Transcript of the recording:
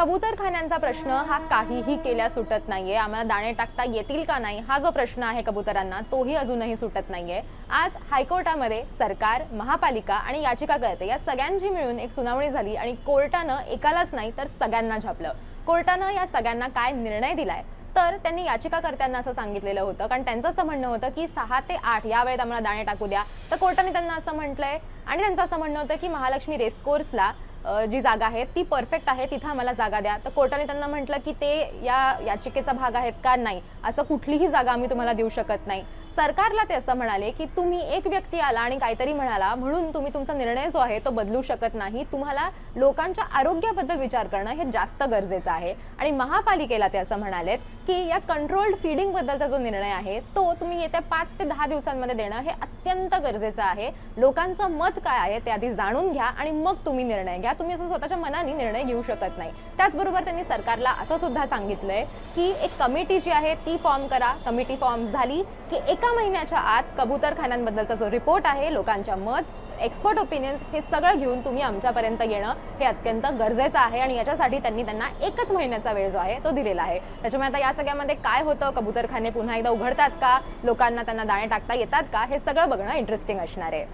कबूतरखान्यांचा प्रश्न हा काहीही केल्या सुटत नाहीये. आम्हाला दाणे टाकता येतील का नाही? हा जो प्रश्न आहे कबुतरांना तोही अजूनही सुटत नाहीये. आज हायकोर्टामध्ये सरकार महापालिका आणि याचिकाकर्ते या सगळ्यांची मिळून एक सुनावणी झाली आणि कोर्टानं एकालाच नाही तर सगळ्यांना झापलं. कोर्टानं या सगळ्यांना काय निर्णय दिलाय? तर त्यांनी याचिकाकर्त्यांना असं सांगितलेलं होतं. कारण त्यांचं असं म्हणणं होतं की सहा ते आठ या वेळेत आम्हाला दाणे टाकू द्या. तर कोर्टाने त्यांना असं म्हटलंय. आणि त्यांचं असं म्हणणं होतं की महालक्ष्मी रेसकोर्सला जी जागा आहे ती परफेक्ट आहे तिथं आम्हाला जागा द्या. तर कोर्टाने त्यांना म्हटलं की ते या याचिकेचा भाग आहेत का नाही? असं कुठलीही जागा आम्ही तुम्हाला देऊ शकत नाही. सरकारला ते असं म्हणाले की तुम्ही एक व्यक्ती आला आणि काहीतरी म्हणाला म्हणून तुम्ही तुमचा निर्णय जो आहे तो बदलू शकत नाही. तुम्हाला लोकांच्या आरोग्याबद्दल विचार करणं हे जास्त गरजेचं आहे. आणि महापालिकेला ते असं म्हणालेत की या कंट्रोल्ड फिडिंग बद्दलचा जो निर्णय आहे तो तुम्ही येत्या पाच ते दहा दिवसांमध्ये देणं हे अत्यंत गरजेचं आहे. लोकांचं मत काय आहे ते आधी जाणून घ्या आणि मग तुम्ही निर्णय घ्या. घ्या. तुम्ही असं स्वतःच्या मनाने निर्णय घेऊ शकत नाही. त्याचबरोबर त्यांनी सरकारला असं सुद्धा सांगितलंय की एक कमिटी जी आहे ती फॉर्म करा. कमिटी फॉर्म झाली की एका महिन्याच्या आत कबूतरखान्यांबद्दलचा जो रिपोर्ट आहे लोकांच्या मत एक्सपर्ट ओपिनियन्स हे सगळं घेऊन तुम्ही आमच्यापर्यंत येणं हे अत्यंत गरजेचं आहे आणि याच्यासाठी त्यांनी त्यांना एकच महिन्याचा वेळ जो आहे तो दिलेला आहे. त्याच्यामुळे आता या सगळ्यामध्ये काय होतं? कबूतरखाने पुन्हा एकदा उघडतात का? लोकांना त्यांना दाणे टाकता येतात का? हे सगळं बघणं इंटरेस्टिंग असणार आहे.